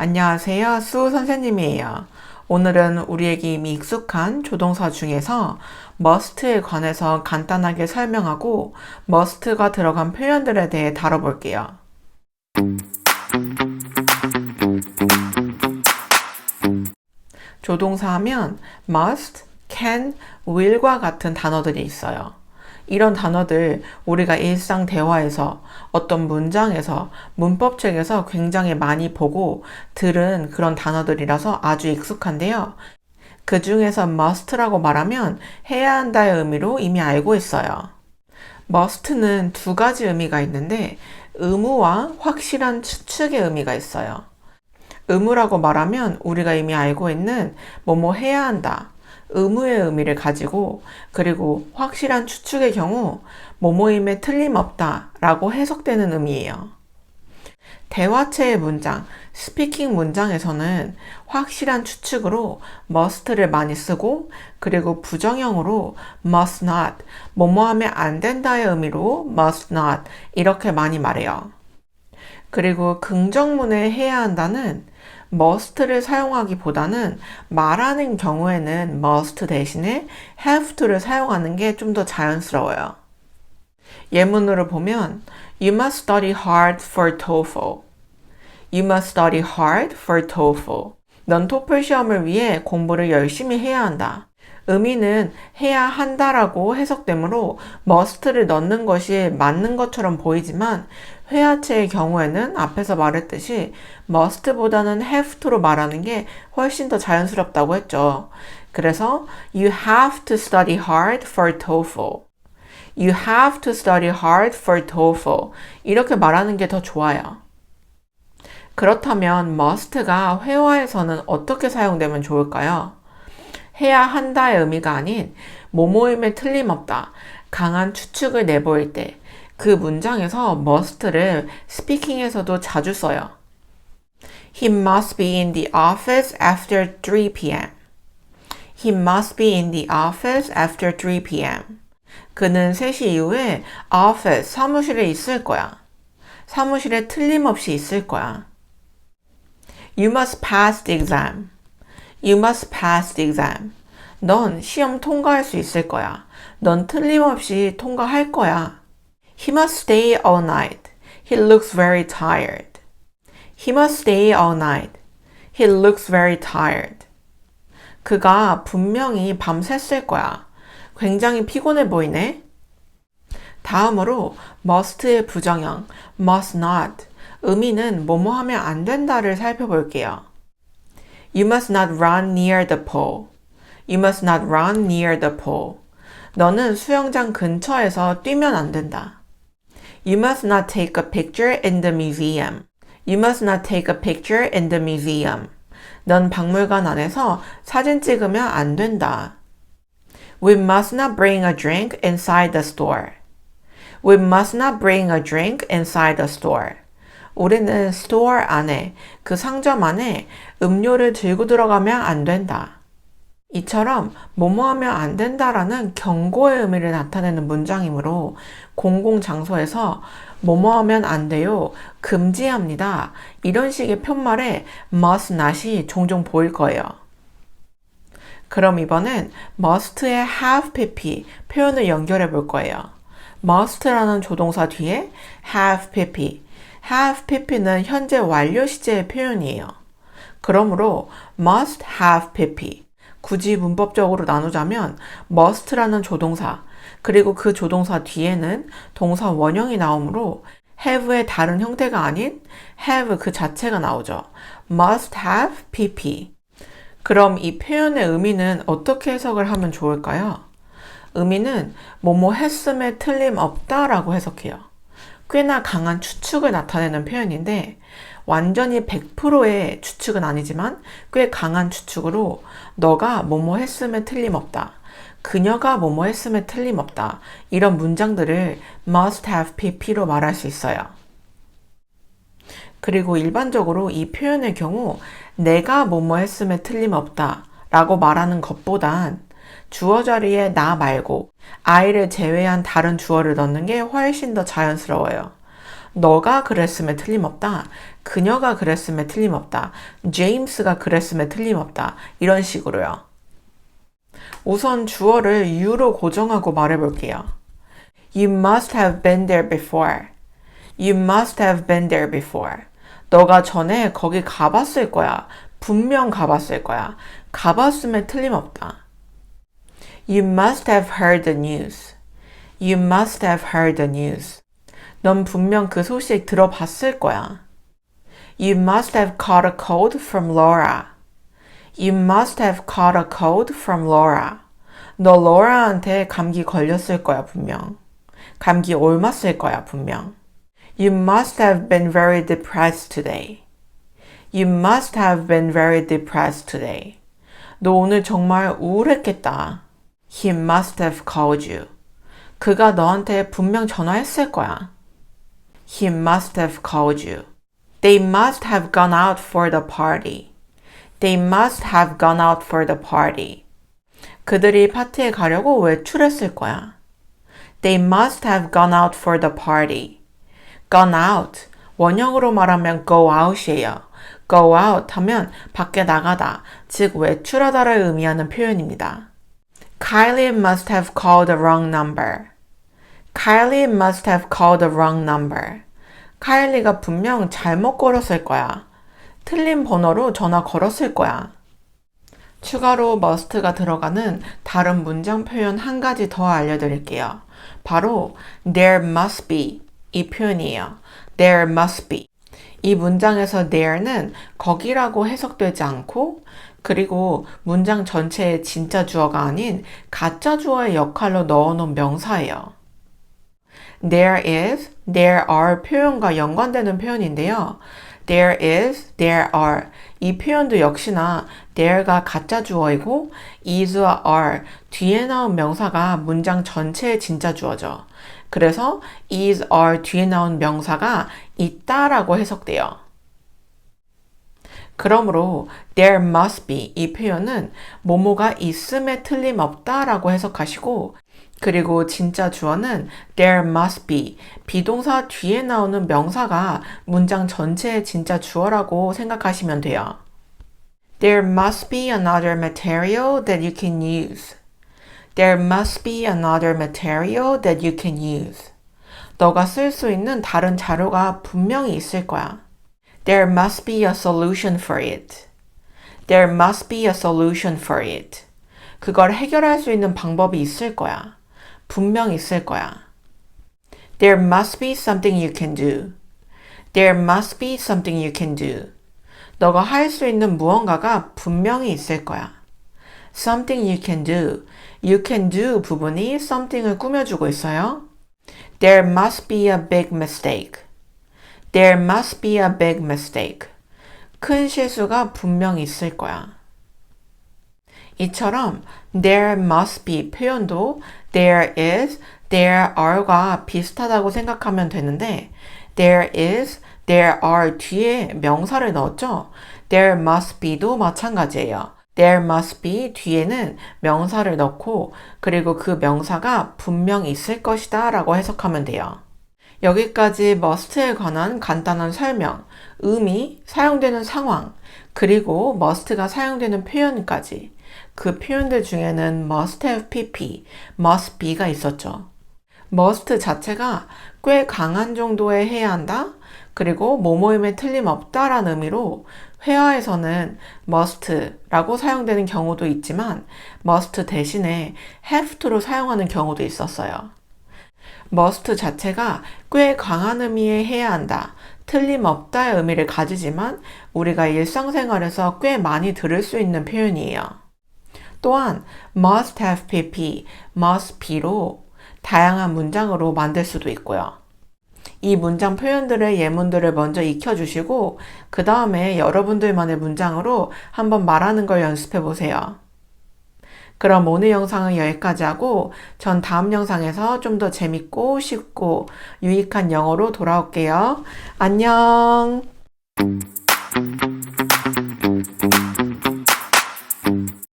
안녕하세요. 수 선생님이에요. 오늘은 우리에게 이미 익숙한 조동사 중에서 must에 관해서 간단하게 설명하고 must가 들어간 표현들에 대해 다뤄볼게요. 조동사 하면 must, can, will과 같은 단어들이 있어요. 이런 단어들 우리가 일상 대화에서 어떤 문장에서 문법책에서 굉장히 많이 보고 들은 그런 단어들이라서 아주 익숙한데요. 그 중에서 must라고 말하면 해야 한다의 의미로 이미 알고 있어요. must는 두 가지 의미가 있는데 의무와 확실한 추측의 의미가 있어요. 의무라고 말하면 우리가 이미 알고 있는 뭐뭐 해야 한다. 의무의 의미를 가지고 그리고 확실한 추측의 경우 모모임에 틀림없다 라고 해석되는 의미예요. 대화체의 문장, 스피킹 문장에서는 확실한 추측으로 must를 많이 쓰고 그리고 부정형으로 must not, 뭐뭐 하면 안 된다의 의미로 must not 이렇게 많이 말해요. 그리고 긍정문에 해야 한다는 must를 사용하기보다는 말하는 경우에는 must 대신에 have to를 사용하는 게 좀 더 자연스러워요. 예문으로 보면 You must study hard for TOEFL. You must study hard for TOEFL. 넌 토플 시험을 위해 공부를 열심히 해야 한다. 의미는 해야 한다라고 해석되므로 must를 넣는 것이 맞는 것처럼 보이지만 회화체의 경우에는 앞에서 말했듯이 must보다는 have to로 말하는 게 훨씬 더 자연스럽다고 했죠. 그래서 you have to study hard for TOEFL. You have to study hard for TOEFL. 이렇게 말하는 게 더 좋아요. 그렇다면 must가 회화에서는 어떻게 사용되면 좋을까요? 해야 한다의 의미가 아닌 모모임에 틀림없다. 강한 추측을 내보일 때 그 문장에서 must를 스피킹에서도 자주 써요. He must be in the office after 3 p.m. He must be in the office after 3 p.m. 그는 3시 이후에 office 사무실에 있을 거야. 사무실에 틀림없이 있을 거야. You must pass the exam. You must pass the exam. 넌 시험 통과할 수 있을 거야. 넌 틀림없이 통과할 거야. He must stay all night. He looks very tired. He must stay all night. He looks very tired. 그가 분명히 밤샜을 거야. 굉장히 피곤해 보이네. 다음으로 must의 부정형 must not 의미는 뭐뭐 하면 안 된다를 살펴볼게요. You must not run near the pool. You must not run near the pool. 너는 수영장 근처에서 뛰면 안 된다. You must not take a picture in the museum. You must not take a picture in the museum. 넌 박물관 안에서 사진 찍으면 안 된다. We must not bring a drink inside the store. We must not bring a drink inside the store. 우리는 store 안에, 그 상점 안에 음료를 들고 들어가면 안 된다. 이처럼 뭐뭐 하면 안 된다라는 경고의 의미를 나타내는 문장이므로 공공장소에서 뭐뭐 하면 안 돼요. 금지합니다. 이런 식의 편말에 must not이 종종 보일 거예요. 그럼 이번엔 must의 have pp 표현을 연결해 볼 거예요. must라는 조동사 뒤에 have pp. have pp는 현재 완료 시제의 표현이에요. 그러므로 must have pp. 굳이 문법적으로 나누자면 must라는 조동사 그리고 그 조동사 뒤에는 동사 원형이 나오므로 have의 다른 형태가 아닌 have 그 자체가 나오죠. must have pp. 그럼 이 표현의 의미는 어떻게 해석을 하면 좋을까요? 의미는 뭐뭐 했음에 틀림없다라고 해석해요. 꽤나 강한 추측을 나타내는 표현인데 완전히 100%의 추측은 아니지만 꽤 강한 추측으로 너가 뭐뭐 했음에 틀림없다. 그녀가 뭐뭐 했음에 틀림없다. 이런 문장들을 must have pp로 말할 수 있어요. 그리고 일반적으로 이 표현의 경우 내가 뭐뭐 했음에 틀림없다 라고 말하는 것보단 주어 자리에 나 말고 I를 제외한 다른 주어를 넣는 게 훨씬 더 자연스러워요. 너가 그랬음에 틀림없다. 그녀가 그랬음에 틀림없다. 제임스가 그랬음에 틀림없다. 이런 식으로요. 우선 주어를 you로 고정하고 말해볼게요. You must have been there before. You must have been there before. 너가 전에 거기 가봤을 거야. 분명 가봤을 거야. 가봤음에 틀림없다. You must have heard the news. You must have heard the news. 넌 분명 그 소식 들어봤을 거야. You must have caught a cold from Laura. You must have caught a cold from Laura. 너 로라한테 감기 걸렸을 거야, 분명. 감기 옮았을 거야, 분명. You must have been very depressed today. You must have been very depressed today. 너 오늘 정말 우울했겠다. He must have called you. 그가 너한테 분명 전화했을 거야. He must have called you. They must have gone out for the party. They must have gone out for the party. 그들이 파티에 가려고 외출했을 거야. They must have gone out for the party. gone out. 원형으로 말하면 go out이에요. go out 하면 밖에 나가다, 즉 외출하다를 의미하는 표현입니다. Kylie must have called the wrong number. Kylie must have called the wrong number. 카일리가 분명 잘못 걸었을 거야. 틀린 번호로 전화 걸었을 거야. 추가로 must가 들어가는 다른 문장 표현 한 가지 더 알려드릴게요. 바로 there must be 이 표현이에요. there must be. 이 문장에서 there는 거기라고 해석되지 않고 그리고 문장 전체의 진짜 주어가 아닌 가짜 주어의 역할로 넣어놓은 명사예요. There is, there are 표현과 연관되는 표현인데요. There is, there are 이 표현도 역시나 there가 가짜 주어이고 is와 are 뒤에 나온 명사가 문장 전체의 진짜 주어죠. 그래서 is, are 뒤에 나온 명사가 있다라고 해석돼요. 그러므로 there must be 이 표현은 뭐뭐가 있음에 틀림없다라고 해석하시고 그리고 진짜 주어는 there must be 비동사 뒤에 나오는 명사가 문장 전체의 진짜 주어라고 생각하시면 돼요. There must be another material that you can use. There must be another material that you can use. 너가 쓸 수 있는 다른 자료가 분명히 있을 거야. There must be a solution for it. There must be a solution for it. 그걸 해결할 수 있는 방법이 있을 거야. 분명 있을 거야. There must be something you can do. There must be something you can do. 너가 할 수 있는 무언가가 분명히 있을 거야. Something you can do. You can do 부분이 something을 꾸며주고 있어요. There must be a big mistake. There must be a big mistake. 큰 실수가 분명 있을 거야. 이처럼 there must be 표현도 there is, there are과 비슷하다고 생각하면 되는데 there is, there are 뒤에 명사를 넣었죠. there must be도 마찬가지예요. there must be 뒤에는 명사를 넣고 그리고 그 명사가 분명 있을 것이다 라고 해석하면 돼요. 여기까지 must에 관한 간단한 설명, 의미, 사용되는 상황, 그리고 must가 사용되는 표현까지 그 표현들 중에는 must have pp, must be가 있었죠. must 자체가 꽤 강한 정도의 해야 한다, 그리고 뭐뭐임에 틀림없다라는 의미로 회화에서는 must라고 사용되는 경우도 있지만 must 대신에 have to로 사용하는 경우도 있었어요. Must 자체가 꽤 강한 의미의 해야 한다, 틀림없다의 의미를 가지지만 우리가 일상생활에서 꽤 많이 들을 수 있는 표현이에요. 또한 must have pp, must be로 다양한 문장으로 만들 수도 있고요. 이 문장 표현들의 예문들을 먼저 익혀주시고 그 다음에 여러분들만의 문장으로 한번 말하는 걸 연습해 보세요. 그럼 오늘 영상은 여기까지 하고 전 다음 영상에서 좀 더 재밌고 쉽고 유익한 영어로 돌아올게요. 안녕!